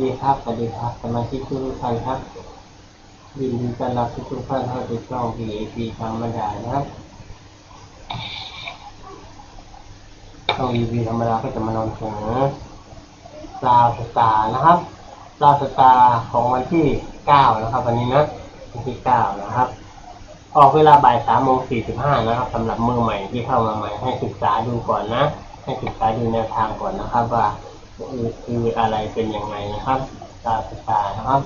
ดีครับสวัสดีครับสมาชิกทุกท่านครับยินดีต้อนรับทุกท่านเข้าสู่ช่อง PAP ธรรมดานะครับช่อง PAP ธรรมดาก็จะมานำเสนอลาวสตาร์นะครับลาวสตาร์ของวันที่ 9 นะครับ วันนี้นะวันที่ 9 นะครับ ออกเวลาบ่ายสามโมงสี่สิบห้านะครับสำหรับมือใหม่ที่เข้ามาใหม่ให้ศึกษาดูก่อนนะ ให้ศึกษาดูแนวทางก่อนนะครับว่า คือคืออะไรเป็นยังไงนะครับตาศึกษานะครับ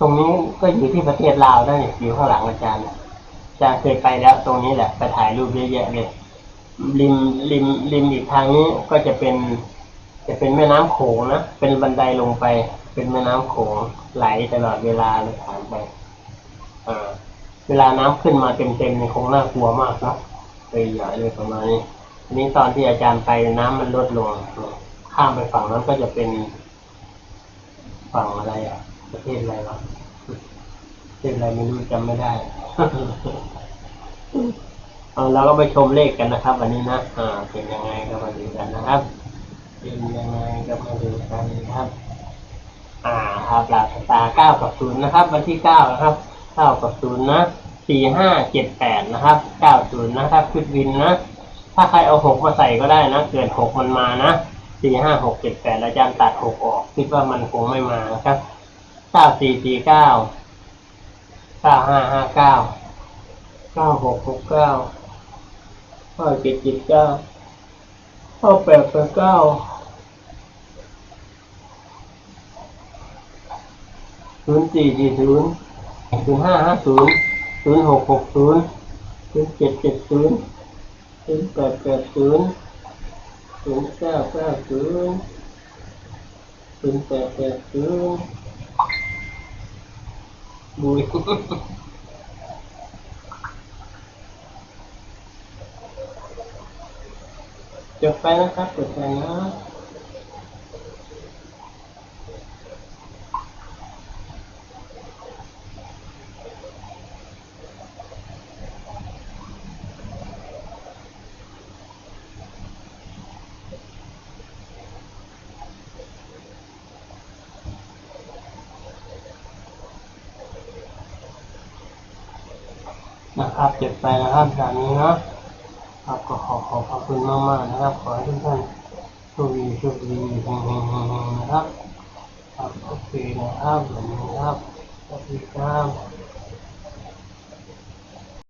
ตรงนี้ก็อยู่ที่ประเทศลาวนะนี่อยู่ข้างหลังอาจารย์อาจารย์เคยไปแล้ว ตรงนี้แหละไปถ่ายรูปเยอะแยะเลยริมริมริมอีกทางนี้ก็จะเป็น จะเป็นแม่น้ำโขงนะเป็นบันไดลงไป เป็นแม่น้ำโขงไหลตลอดเวลาเลยผ่านไปเวลาน้ำขึ้นมาเต็มๆเนี่ยคงน่ากลัวมากนาะไปใหญ่เลยประมาณนี้ ทีนี้ตอนที่อาจารย์ไปน้ำมันลดลง ข้ามไปฝั่งนั้นก็จะเป็นฝั่งอะไรอะ ประเทศอะไรวะประเทศอะไรไม่รู้จำไม่ได้เอาเราก็ไปชมเลขกันนะครับ วันนี้นะอ่าเป็นยังไงก็มาดูกันนะครับ เป็นยังไงก็มาดูกันนะครับ อ่าครับหลักตาเก้ากับศูนย์นะครับ วันที่เก้านะครับเก้ากับศูนย์นะสี่ห้าเจ็ดแปดนะครับเก้าศูนย์นะครับคิดวินนะ ถ้าใครเอาหกมาใส่ก็ได้นะ เกิดหกมันมานะสี่ห้าหกเจ็ดแปดอาจารย์ตัดหกออก คิดว่ามันคงไม่มานะครับเก้าสี่สี่เก้าเก้าห้าห้าเก้าเก้าหกหกเก้าเก้าเจ็ดเจ็ดเก้าเก้าแปดแปดเก้าศูนย์สี่สี่ศูนย์ศูนย์ห้าห้าศูนย์ศูนย์หกหกศูนย์ศูนย์เจ็ดเจ็ดศูนย์ ศูนย์แปดแปดศูนย์ศูนย์เก้าเก้าศูนย์ศูนย์แปดแปดศูนย์บุยจบไปนะครับจบไปนะ นะครับเจ็บไปนะครับแบบนี้เนาะครับก็ขอขอบพระคุณมากๆนะครับ ขอให้ทุกท่านโชคดีโชคดีเฮงๆๆๆนะครับครับโอเคนะครับแบบนี้ครับสวัสดีครับ